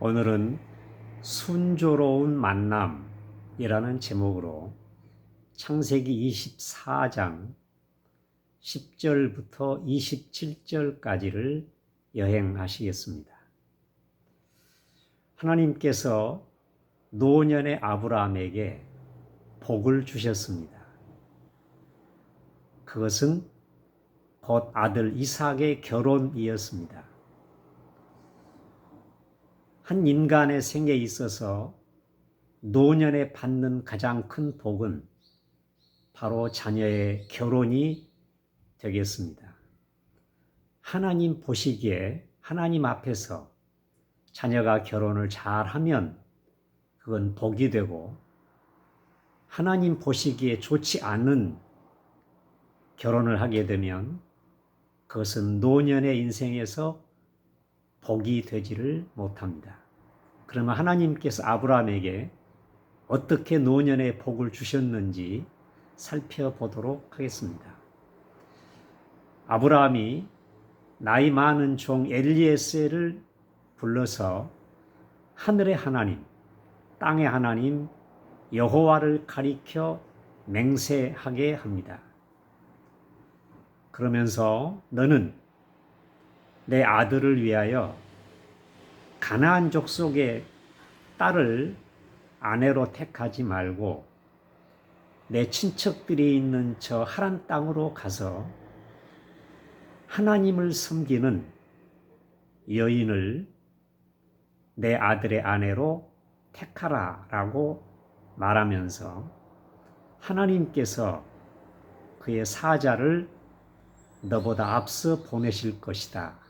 오늘은 순조로운 만남이라는 제목으로 창세기 24장 10절부터 27절까지를 여행하시겠습니다. 하나님께서 노년의 아브라함에게 복을 주셨습니다. 그것은 곧 아들 이삭의 결혼이었습니다. 한 인간의 생에 있어서 노년에 받는 가장 큰 복은 바로 자녀의 결혼이 되겠습니다. 하나님 보시기에 하나님 앞에서 자녀가 결혼을 잘 하면 그건 복이 되고 하나님 보시기에 좋지 않은 결혼을 하게 되면 그것은 노년의 인생에서 복이 되지를 못합니다. 그러면 하나님께서 아브라함에게 어떻게 노년의 복을 주셨는지 살펴보도록 하겠습니다. 아브라함이 나이 많은 종 엘리에셀을 불러서 하늘의 하나님, 땅의 하나님 여호와를 가리켜 맹세하게 합니다. 그러면서 너는 내 아들을 위하여 가나안 족속의 딸을 아내로 택하지 말고 내 친척들이 있는 저 하란 땅으로 가서 하나님을 섬기는 여인을 내 아들의 아내로 택하라 라고 말하면서 하나님께서 그의 사자를 너보다 앞서 보내실 것이다.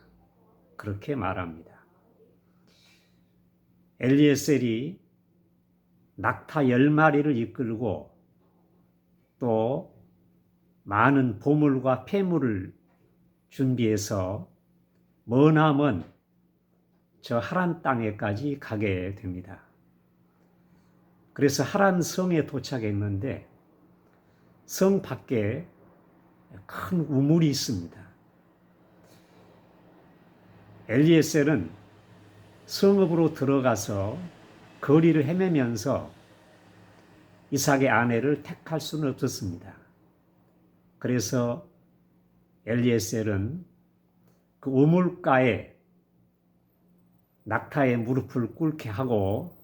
그렇게 말합니다. 엘리에셀이 낙타 열 마리를 이끌고 또 많은 보물과 폐물을 준비해서 머나먼 저 하란 땅에까지 가게 됩니다. 그래서 하란 성에 도착했는데 성 밖에 큰 우물이 있습니다. 엘리에셀은 성읍으로 들어가서 거리를 헤매면서 이삭의 아내를 택할 수는 없었습니다. 그래서 엘리에셀은 그 우물가에 낙타의 무릎을 꿇게 하고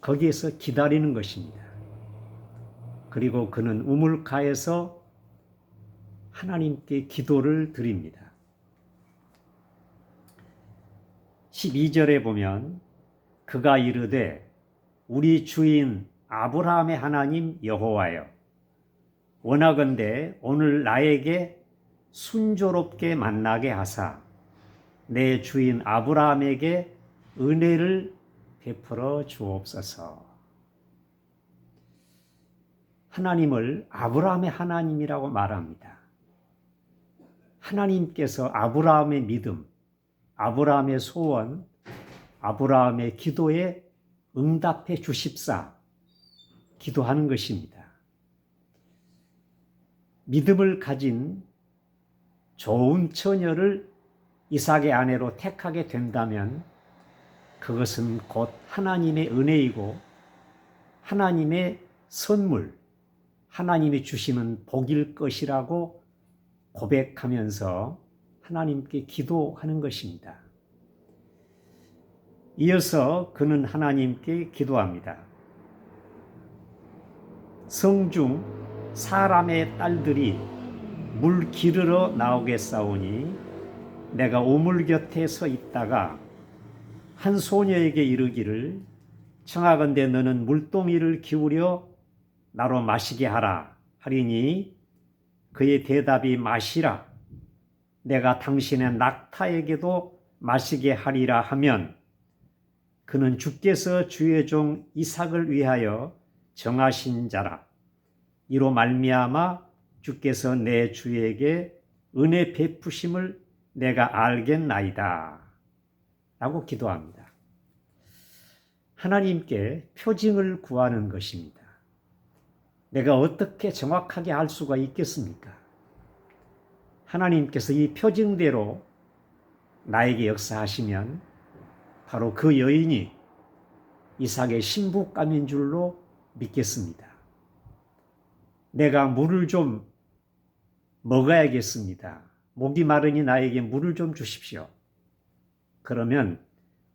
거기에서 기다리는 것입니다. 그리고 그는 우물가에서 하나님께 기도를 드립니다. 12절에 보면 그가 이르되 우리 주인 아브라함의 하나님 여호와여 원하건대 오늘 나에게 순조롭게 만나게 하사 내 주인 아브라함에게 은혜를 베풀어 주옵소서. 하나님을 아브라함의 하나님이라고 말합니다. 하나님께서 아브라함의 믿음, 아브라함의 소원, 아브라함의 기도에 응답해 주십사 기도하는 것입니다. 믿음을 가진 좋은 처녀를 이삭의 아내로 택하게 된다면 그것은 곧 하나님의 은혜이고 하나님의 선물, 하나님이 주시는 복일 것이라고 고백하면서 하나님께 기도하는 것입니다. 이어서 그는 하나님께 기도합니다. 성중 사람의 딸들이 물 기르러 나오겠사오니 내가 오물 곁에 서 있다가 한 소녀에게 이르기를 청하건대 너는 물동이를 기울여 나로 마시게 하라 하리니 그의 대답이 마시라 내가 당신의 낙타에게도 마시게 하리라 하면 그는 주께서 주의 종 이삭을 위하여 정하신 자라. 이로 말미암아 주께서 내 주에게 은혜 베푸심을 내가 알겠나이다. 라고 기도합니다. 하나님께 표징을 구하는 것입니다. 내가 어떻게 정확하게 알 수가 있겠습니까? 하나님께서 이 표징대로 나에게 역사하시면 바로 그 여인이 이삭의 신부감인 줄로 믿겠습니다. 내가 물을 좀 먹어야겠습니다. 목이 마르니 나에게 물을 좀 주십시오. 그러면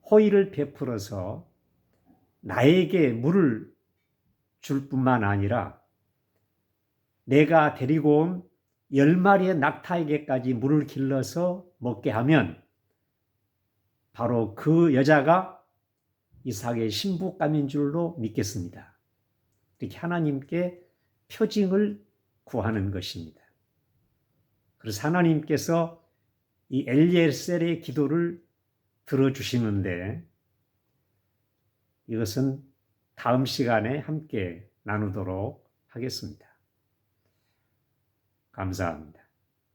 호의를 베풀어서 나에게 물을 줄 뿐만 아니라 내가 데리고 온 열 마리의 낙타에게까지 물을 길러서 먹게 하면 바로 그 여자가 이삭의 신부감인 줄로 믿겠습니다. 이렇게 하나님께 표징을 구하는 것입니다. 그래서 하나님께서 이 엘리엘셀의 기도를 들어주시는데 이것은 다음 시간에 함께 나누도록 하겠습니다. 감사합니다.